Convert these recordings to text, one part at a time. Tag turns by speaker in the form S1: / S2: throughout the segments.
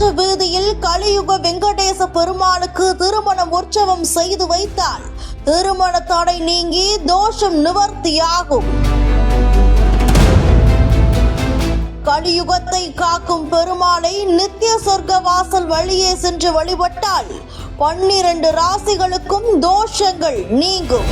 S1: ராஜ வீதியில் கலியுக வெங்கடேச பெருமானுக்கு திருமணம் உற்சவம் செய்து வைத்தால் திருமண தடை நீங்கி தோஷம் நிவர்த்தியாகும். கலியுகத்தை காக்கும் பெருமாளை நித்திய சொர்க்க வாசல் வழியே சென்று வழிபட்டால் பன்னிரண்டு ராசிகளுக்கும் தோஷங்கள் நீங்கும்.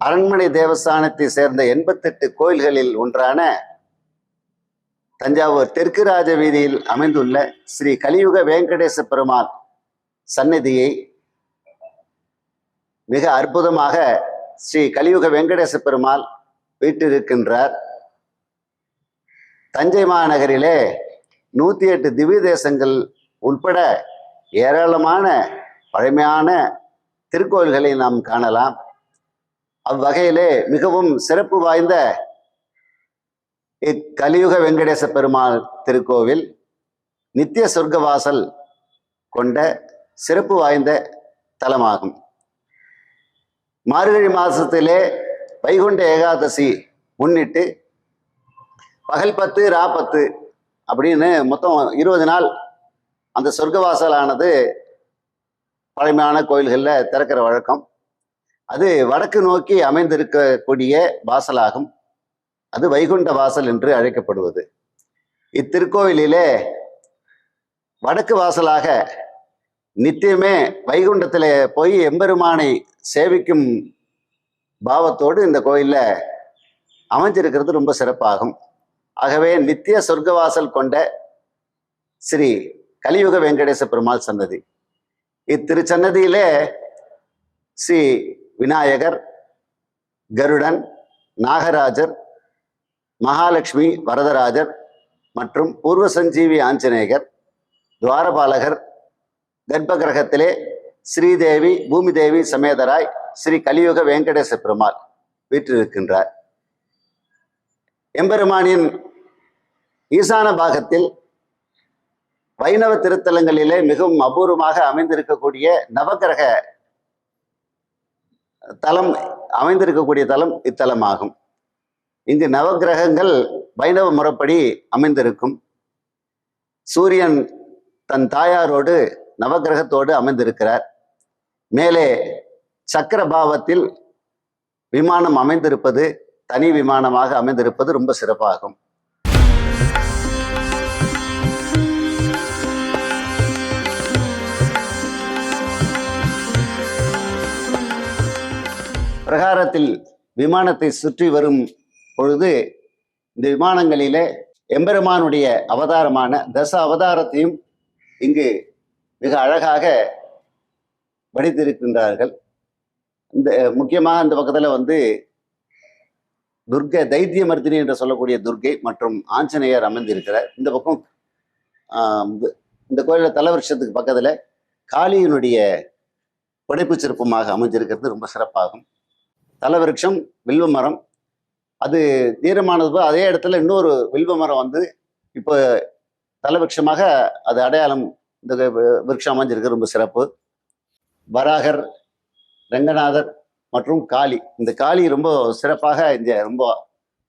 S2: அரண்மனை தேவஸ்தானத்தை சேர்ந்த எண்பத்தெட்டு கோயில்களில் ஒன்றான தஞ்சாவூர் தெற்கு ராஜ வீதியில் அமைந்துள்ள ஸ்ரீ கலியுக வெங்கடேச பெருமாள் சன்னதியை மிக அற்புதமாக ஸ்ரீ கலியுக வெங்கடேச பெருமாள் வீட்டிருக்கின்றார் தஞ்சை மாநகரிலே நூத்தி எட்டு திவ்ய தேசங்கள் உட்பட ஏராளமான பழமையான திருக்கோயில்களை நாம் காணலாம். அவ்வகையிலே மிகவும் சிறப்பு வாய்ந்த இக்கலியுக வெங்கடேச பெருமாள் திருக்கோவில் நித்திய சொர்க்கவாசல் கொண்ட சிறப்பு வாய்ந்த தலமாகும். மார்கழி மாதத்திலே வைகுண்ட ஏகாதசி முன்னிட்டு பகல் பத்து ரா பத்து அப்படின்னு மொத்தம் இருபது நாள் அந்த சொர்க்கவாசலானது பழமையான கோயில்களில் திறக்கிற வழக்கம். அது வடக்கு நோக்கி அமைந்திருக்கக்கூடிய வாசலாகும். அது வைகுண்ட வாசல் என்று அழைக்கப்படுவது. இத்திருக்கோவிலிலே வடக்கு வாசலாக நித்தியமே வைகுண்டத்தில் போய் எம்பெருமானை சேவிக்கும் பாவத்தோடு இந்த கோயிலில் அமைஞ்சிருக்கிறது ரொம்ப சிறப்பாகும். ஆகவே நித்திய சொர்க்கவாசல் கொண்ட ஸ்ரீ கலியுக வெங்கடேச பெருமாள் சன்னதி. இத்திருச்சன்னதியிலே ஸ்ரீ விநாயகர் கருடன் நாகராஜர் மகாலட்சுமி வரதராஜர் மற்றும் பூர்வ சஞ்சீவி ஆஞ்சநேயர் துவாரபாலகர் கர்ப்பகிரகத்திலே ஸ்ரீதேவி பூமிதேவி சமேதராய் ஸ்ரீ கலியுக வெங்கடேச பெருமாள் வீற்றிருக்கின்றார். எம்பெருமானின் ஈசான பாகத்தில் வைணவ திருத்தலங்களிலே மிகவும் அபூர்வமாக அமைந்திருக்கக்கூடிய நவகிரக தலம் அமைந்திருக்கக்கூடிய தலம் இத்தலமாகும். இங்கு நவகிரகங்கள் வைணவ முறைப்படி அமைந்திருக்கும். சூரியன் தன் தாயாரோடு நவகிரகத்தோடு அமைந்திருக்கிறார். மேலே சக்கரபாவத்தில் விமானம் அமைந்திருப்பது தனி விமானமாக அமைந்திருப்பது ரொம்ப சிறப்பாகும். பிரகாரத்தில் விமானத்தை சுற்றி வரும் பொழுது இந்த விமானங்களிலே எம்பெருமானுடைய அவதாரமான தச அவதாரத்தையும் இங்கு மிக அழகாக வடித்திருக்கின்றார்கள். இந்த முக்கியமாக அந்த பக்கத்தில் வந்து துர்கை தைத்தியமர்த்தினி என்று சொல்லக்கூடிய துர்கை மற்றும் ஆஞ்சநேயர் அமைந்திருக்கிறார் இந்த பக்கம் இந்த- கோயிலில் தலவருஷத்துக்கு பக்கத்தில் காளியினுடைய படைப்பு சிற்பமாக அமைஞ்சிருக்கிறது. ரொம்ப சிறப்பாகும். தலவிருட்சம் வில்வ மரம் அது தீரமானது அதே இடத்துல இன்னொரு வில்வ மரம் வந்து இப்போ தலவிருட்சமாக அது அடையாளம் இந்த விருட்சம் அமைஞ்சிருக்கு. ரொம்ப சிறப்பு. வராகர் ரங்கநாதர் மற்றும் காளி. இந்த காளி ரொம்ப சிறப்பாக இந்த ரொம்ப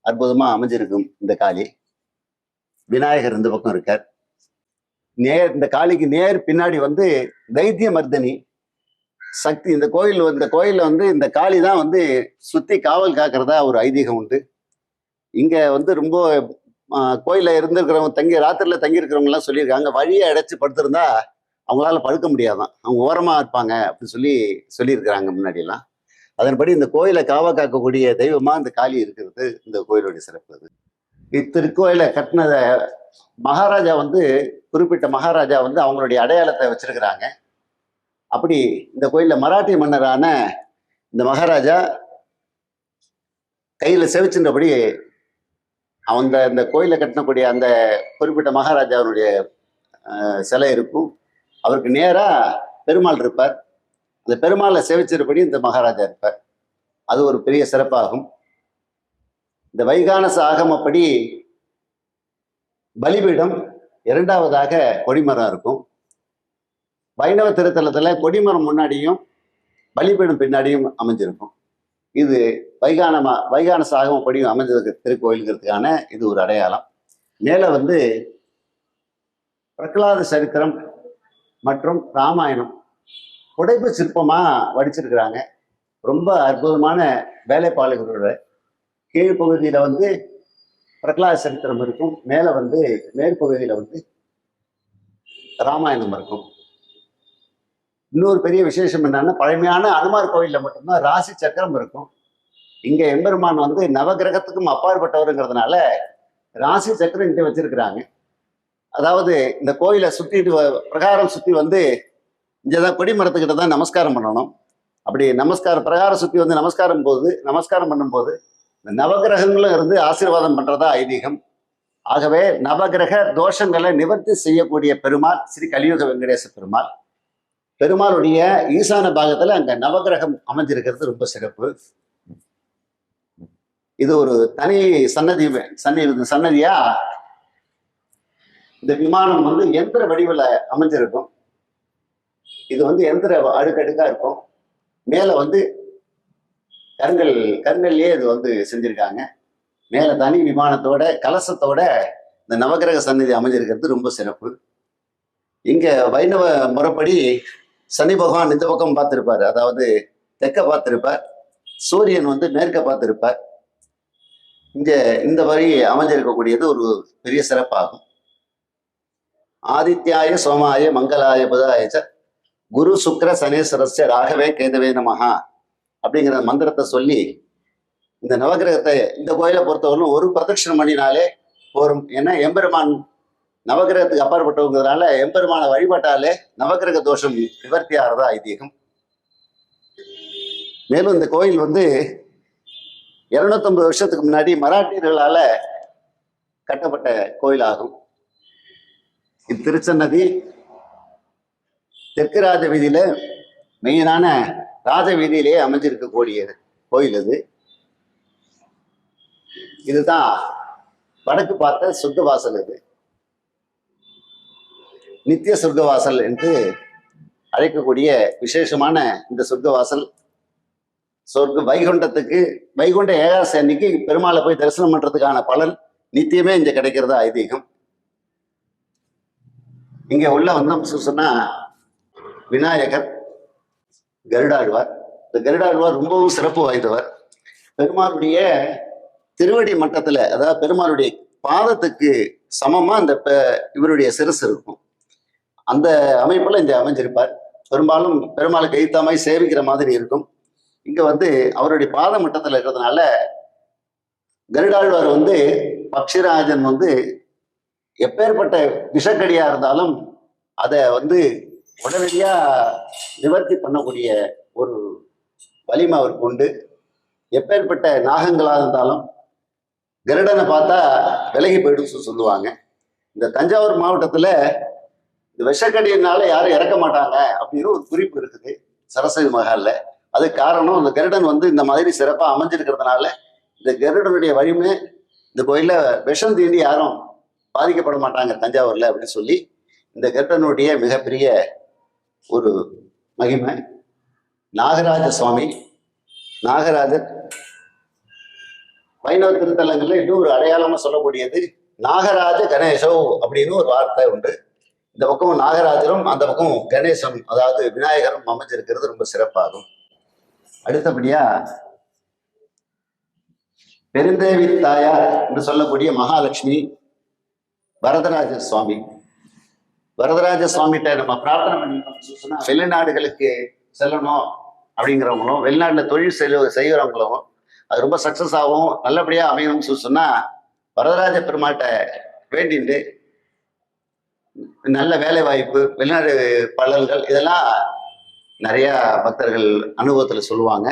S2: அற்புதமாக அமைஞ்சிருக்கும் இந்த காளி. விநாயகர் இந்த பக்கம் இருக்கார். நேர் இந்த காளிக்கு நேர் பின்னாடி வந்து தைத்திய மர்தனி சக்தி இந்த கோயில் இந்த கோயிலில் வந்து இந்த காளி தான் வந்து சுற்றி காவல் காக்கிறதா ஒரு ஐதீகம் உண்டு. இங்கே வந்து ரொம்ப கோயிலில் கோயில்ல இருந்திருக்கிறவங்க தங்கி ராத்திரியில் தங்கியிருக்கிறவங்கலாம் சொல்லியிருக்காங்க. வழியை அடைச்சி படுத்திருந்தா அவங்களால படுக்க முடியாதான். அவங்க ஓரமாக இருப்பாங்க அப்படின்னு சொல்லி சொல்லியிருக்கிறாங்க முன்னாடி எல்லாம் அதன்படி இந்த கோயிலை காவல் காக்கக்கூடிய தெய்வமாக இந்த காளி இருக்கிறது இந்த கோயிலுடைய சிறப்பு அது. இத்திருக்கோயிலை கட்டினத மகாராஜா வந்து குறிப்பிட்ட மகாராஜா வந்து அவங்களுடைய அடையாளத்தை வச்சிருக்கிறாங்க. அப்படி இந்த கோயிலில் மராட்டிய மன்னரான இந்த மகாராஜா கையில் செவிச்சின்றபடி அந்த இந்த கோயிலை கட்டினக்கூடிய அந்த குறிப்பிட்ட மகாராஜாவினுடைய சிலை இருக்கும். அவருக்கு நேராக பெருமாள் இருப்பார். அந்த பெருமாளை சேவிச்சிருப்படி இந்த மகாராஜா இருப்பார். அது ஒரு பெரிய சிறப்பாகும். இந்த வைகானச ஆகமப்படி பலிபீடம் இரண்டாவதாக கொடிமரம் இருக்கும். வைணவ திருத்தலத்தில் கொடிமரம் முன்னாடியும் பலிபீடம் பின்னாடியும் அமைஞ்சிருக்கும். இது வைகானமா வைகான சாகம் கொடியும் அமைஞ்சதுக்கு திருக்கோயிலுங்கிறதுக்கான இது ஒரு அடையாளம். மேலே வந்து பிரகலாத சரித்திரம் மற்றும் ராமாயணம் புடைப்பு சிற்பமாக வடிச்சிருக்கிறாங்க. ரொம்ப அற்புதமான வேலைப்பாளர்களோட கீழ்ப்பகுதியில் வந்து பிரகலாத சரித்திரம் இருக்கும். மேலே வந்து மேற்பகுதியில் வந்து ராமாயணம் இருக்கும். இன்னொரு பெரிய விசேஷம் என்னன்னா பழமையான அனுமார் கோயிலில் மட்டும்தான் ராசி சக்கரம் இருக்கும். இங்க எம்பெருமான் வந்து நவகிரகத்துக்கும் அப்பாற்பட்டவருங்கிறதுனால ராசி சக்கரம் இங்கே வச்சிருக்கிறாங்க. அதாவது இந்த கோயிலை சுற்றிட்டு வ- பிரகாரம் சுற்றி வந்து இங்கதான் கொடிமரத்துக்கிட்ட தான் நமஸ்காரம் பண்ணணும். அப்படி நமஸ்காரம் பிரகாரம் சுற்றி வந்து நமஸ்காரம் போது நமஸ்காரம் பண்ணும்போது இந்த நவகிரகங்களும் இருந்து ஆசீர்வாதம் பண்ணுறதா ஐதீகம். ஆகவே நவகிரக தோஷங்களை நிவர்த்தி செய்யக்கூடிய பெருமாள் ஸ்ரீ கலியுக வெங்கடேச பெருமாள். பெருமாளுடைய ஈசான பாகத்துல அங்க நவகிரகம் அமைஞ்சிருக்கிறது ரொம்ப சிறப்பு. இது ஒரு தனி சன்னதி சன்னதி சன்னதியா? இந்த விமானம் வந்து எந்திர வடிவில் அமைஞ்சிருக்கும். இது வந்து எந்திர அடுக்கடுக்கா இருக்கும். மேல வந்து கருங்கல் கருங்கல்லையே இது வந்து செஞ்சிருக்காங்க. மேல தனி விமானத்தோட கலசத்தோட இந்த நவகிரக சன்னதி அமைஞ்சிருக்கிறது ரொம்ப சிறப்பு. இங்க வைணவ முறைப்படி சனி பகவான் இந்த பக்கம் பார்த்துருப்பார். அதாவது தெற்க பார்த்துருப்பார். சூரியன் வந்து மேற்க பார்த்துருப்பார். இங்க இந்த வரி அமைஞ்சிருக்கக்கூடியது ஒரு பெரிய சிறப்பாகும். ஆதித்யாய சோமாய மங்களாய புதாய குரு சுக்கர சனேஸ்வரஸ்ய ராகவே கேதவே நமஹா அப்படிங்கிற மந்திரத்தை சொல்லி இந்த நவகிரகத்தை இந்த கோயிலை பொறுத்தவரையும் ஒரு பிரதட்சணம் பண்ணினாலே போரும். ஏன்னா எம்பெருமான் நவகிரகத்துக்கு அப்பாற்பட்டவங்கிறதுனால எம்பெருமான வழிபட்டாலே நவகிரக தோஷம் நிவர்த்தி ஆகிறதா ஐதீகம். மேலும் இந்த கோயில் வந்து இருநூத்தம்பது வருஷத்துக்கு முன்னாடி மராட்டியர்களால கட்டப்பட்ட கோயிலாகும். இத்திருச்சன்னதி தெற்கு ராஜ வீதியில மெயினான ராஜ வீதியிலேயே அமைஞ்சிருக்கக்கூடிய கோயில் இது இதுதான் வடக்கு பார்த்த சொர்க்கவாசல் இது நித்திய சொர்க்கவாசல் என்று அழைக்கக்கூடிய விசேஷமான இந்த சொர்க்கவாசல். சொர்க்க வைகுண்டத்துக்கு வைகுண்ட ஏகாசி அன்னைக்கு பெருமாளை போய் தரிசனம் பண்றதுக்கான பலன் நித்தியமே இங்க கிடைக்கிறதா ஐதீகம். இங்க உள்ள வந்தோம் சொன்னா விநாயகர் கருடாழ்வார். இந்த கருடாழ்வார் ரொம்பவும் சிறப்பு வாய்ந்தவர். பெருமாளுடைய திருவடி மட்டத்துல அதாவது பெருமாளுடைய பாதத்துக்கு சமமா அந்த இவருடைய சிரசு இருக்கும். அந்த அமைப்புல இங்க அமைஞ்சிருப்பார். பெரும்பாலும் பெருமாளுக்கு எய்த்த மாதிரி சேவிக்கிற மாதிரி இருக்கும். இங்க வந்து அவருடைய பாத மட்டத்துல இருக்கிறதுனால கருடாழ்வார் வந்து பக்ஷிராஜன் வந்து எப்பேற்பட்ட விஷக்கடியா இருந்தாலும் அதை வந்து உடனடியா நிவர்த்தி பண்ணக்கூடிய ஒரு வலிமை அவருக்கு உண்டு. எப்பேற்பட்ட நாகங்களாக இருந்தாலும் கருடனை பார்த்தா விலகி போயிடும் சொல்லுவாங்க. இந்த தஞ்சாவூர் மாவட்டத்துல இந்த விஷக்கடியினால யாரும் இறக்க மாட்டாங்க அப்படின்னு ஒரு குறிப்பு இருக்குது. சரஸ்வதி மகால்ல அது காரணம் இந்த கருடன் வந்து இந்த மாதிரி சிறப்பாக அமைஞ்சிருக்கிறதுனால இந்த கருடனுடைய வலிமை இந்த கோயிலில் விஷம் தீண்டி யாரும் பாதிக்கப்பட மாட்டாங்க தஞ்சாவூர்ல அப்படின்னு சொல்லி இந்த கருடனுடைய மிகப்பெரிய ஒரு மகிமை. நாகராஜ சுவாமி நாகராஜர் வைணவ திருத்தலங்கள்ல ஒரு அடையாளமா சொல்லக்கூடியது நாகராஜ கணேசோ அப்படின்னு ஒரு வார்த்தை உண்டு. இந்த பக்கம் நாகராஜரும் அந்த பக்கம் கணேசம் அதாவது விநாயகரும் அமைஞ்சிருக்கிறது ரொம்ப சிறப்பாகும். அடுத்தபடியா பெருந்தேவி தாயார் என்று சொல்லக்கூடிய மகாலட்சுமி வரதராஜ சுவாமி. வரதராஜ சுவாமிகிட்ட நம்ம பிரார்த்தனை பண்ணிட்டோம்னு வெளிநாடுகளுக்கு செல்லணும் அப்படிங்கிறவங்களும் வெளிநாட்டில் தொழில் செய்ய செய்கிறவங்களும் அது ரொம்ப சக்சஸ் ஆகும் நல்லபடியாக அமையணும்னு சொல்லி வரதராஜ பெருமாட்ட வேண்டிட்டு நல்ல வேலை வாய்ப்பு வெளிநாடு பலன்கள் இதெல்லாம் நிறைய பக்தர்கள் அனுபவத்தில் சொல்லுவாங்க.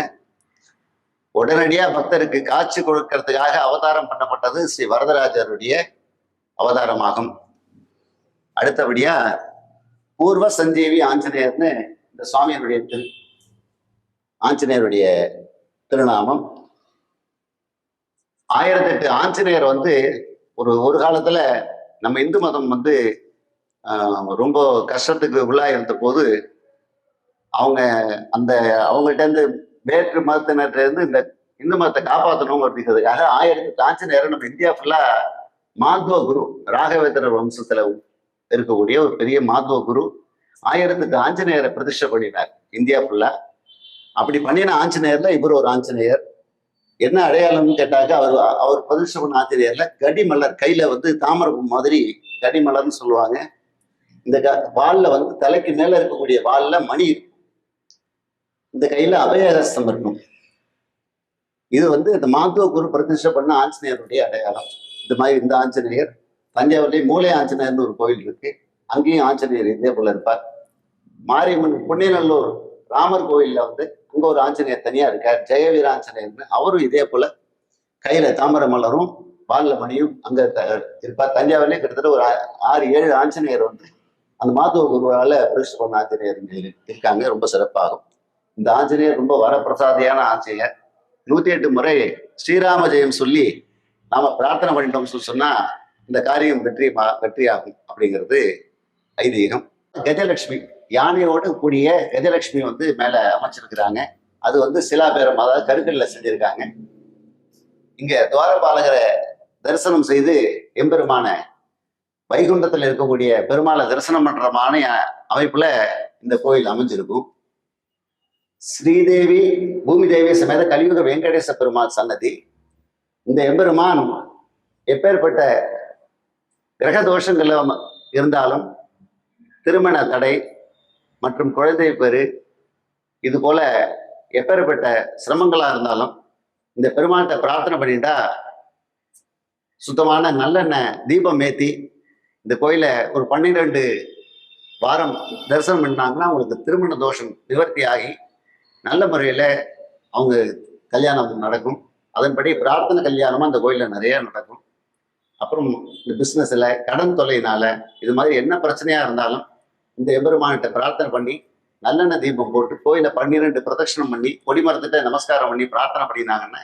S2: உடனடியாக பக்தருக்கு காட்சி கொடுக்கறதுக்காக அவதாரம் பண்ணப்பட்டது ஸ்ரீ வரதராஜருடைய அவதாரமாகும். அடுத்தபடியா பூர்வ சஞ்சீவி ஆஞ்சநேயர்னு இந்த சுவாமியினுடைய திரு ஆஞ்சநேயருடைய திருநாமம். ஆயிரத்தி எட்டு ஆஞ்சநேயர் வந்து ஒரு ஒரு காலத்துல நம்ம இந்து மதம் வந்து ரொம்ப கஷ்டத்துக்கு உள்ளாயிருந்த போது அவங்க அந்த அவங்கள்ட்ட வேற்று மதத்தினர்கிட்ட இந்த இந்து மதத்தை காப்பாற்றணும் அப்படிங்கிறதுக்காக ஆயிரத்தி ஆஞ்சநேயர் நம்ம இந்தியா ஃபுல்லாக மாத்வ குரு ராகவேந்திர வம்சத்தில் இருக்கக்கூடிய ஒரு பெரிய மாத்வ குரு ஆயிரத்துக்கு ஆஞ்சநேயரை பிரதிஷ்டை பண்ணினார் இந்தியா ஃபுல்லா அப்படி பண்ணின ஆஞ்சநேயர்ல இவர் ஒரு ஆஞ்சநேயர். என்ன அடையாளம்னு கேட்டாக்க அவர் அவர் பிரதிஷ்டை பண்ண ஆஞ்சநேயர்ல கடிமலர் கையில வந்து தாமரை மாதிரி கடிமலர்னு சொல்லுவாங்க. இந்த க- வால்ல வந்து தலைக்கு மேல இருக்கக்கூடிய வால்ல மணி இருக்கும். இந்த கையில அபயஹஸ்தம் இருக்கும். இது வந்து இந்த மாத்துவ குரு பிரதிஷ்டை பண்ண ஆஞ்சநேயருடைய அடையாளம். இந்த மாதிரி இந்த ஆஞ்சநேயர் தஞ்சாவூர்லயே மூலை ஆஞ்சநேயர்னு ஒரு கோயில் இருக்கு. அங்கேயும் ஆஞ்சநேயர் இதே போல இருப்பார். மாரியம்மன் புண்ணியநல்லூர் ராமர் கோயில்ல வந்து அங்க ஒரு ஆஞ்சநேயர் தனியா இருக்கார். ஜெயவீர ஆஞ்சநேயர்னு அவரும் இதே போல கையில தாமரை மலரும் பால்ல மணியும் அங்க இருப்பார். தஞ்சாவூர்லயே கிட்டத்தட்ட ஒரு ஆறு ஏழு ஆஞ்சநேயர் வந்து அந்த மாத்துவ குருவால பிரதிஷ்டை பண்ண ஆஞ்சநேயர் இருக்காங்க. ரொம்ப சிறப்பாகும். இந்த ஆஞ்சநேயர் ரொம்ப வரப்பிரசாதியான ஆஞ்சநேயர். நூத்தி எட்டு முறை ஸ்ரீராம ஜெயம் சொல்லி நாம பிரார்த்தனை பண்ணிட்டோம்னு சொல்லி சொன்னா இந்த காரியம் வெற்றி வெற்றியாகும் அப்படிங்கிறது ஐதீகம். கஜலட்சுமி யானையோடு கூடிய கஜலட்சுமி வந்து மேல அமைச்சிருக்கிறாங்க. அது வந்து சிலாபேரம் அதாவது கருக்கல்ல செஞ்சிருக்காங்க. இங்க துவாரபாலகரை தரிசனம் செய்து எம்பெருமான வைகுண்டத்தில் இருக்கக்கூடிய பெருமாளை தரிசனம் பண்ற மானை அமைப்புல இந்த கோயில் அமைஞ்சிருக்கும். ஸ்ரீதேவி பூமி தேவி சமேத கலியுக வெங்கடேச பெருமாள் சன்னதி. இந்த எம்பெருமான் எப்பேற்பட்ட கிரக தோஷங்கள் இருந்தாலும் திருமண தடை மற்றும் குழந்தை பெரு இது போல எப்பேற்பட்ட சிரமங்களா இருந்தாலும் இந்த பெருமாள்கிட்ட பிரார்த்தனை பண்ணிட்டா சுத்தமான நல்லெண்ணெய் தீபம் ஏத்தி இந்த கோயிலை ஒரு பன்னிரெண்டு வாரம் தரிசனம் பண்ணாங்கன்னா அவங்களுக்கு திருமண தோஷம் நிவர்த்தி ஆகி நல்ல முறையில் அவங்க கல்யாணம் நடக்கும். அதன்படி பிரார்த்தனை கல்யாணமும் அந்த கோயிலில் நிறைய நடக்கும். அப்புறம் இந்த பிஸ்னஸில் கடன் தொல்லையினால இது மாதிரி என்ன பிரச்சனையாக இருந்தாலும் இந்த எம்பெருமான்கிட்ட பிரார்த்தனை பண்ணி நல்லெண்ணெய் தீபம் போட்டு கோயிலை பன்னிரெண்டு பிரதட்சணம் பண்ணி கொடிமரத்திட்ட நமஸ்காரம் பண்ணி பிரார்த்தனை பண்ணினாங்கன்னா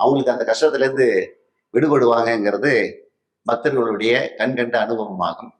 S2: அவங்களுக்கு அந்த கஷ்டத்துலேருந்து விடுபடுவாங்கங்கிறது பக்தர்களுடைய கண்கண்ட அனுபவமாகும்.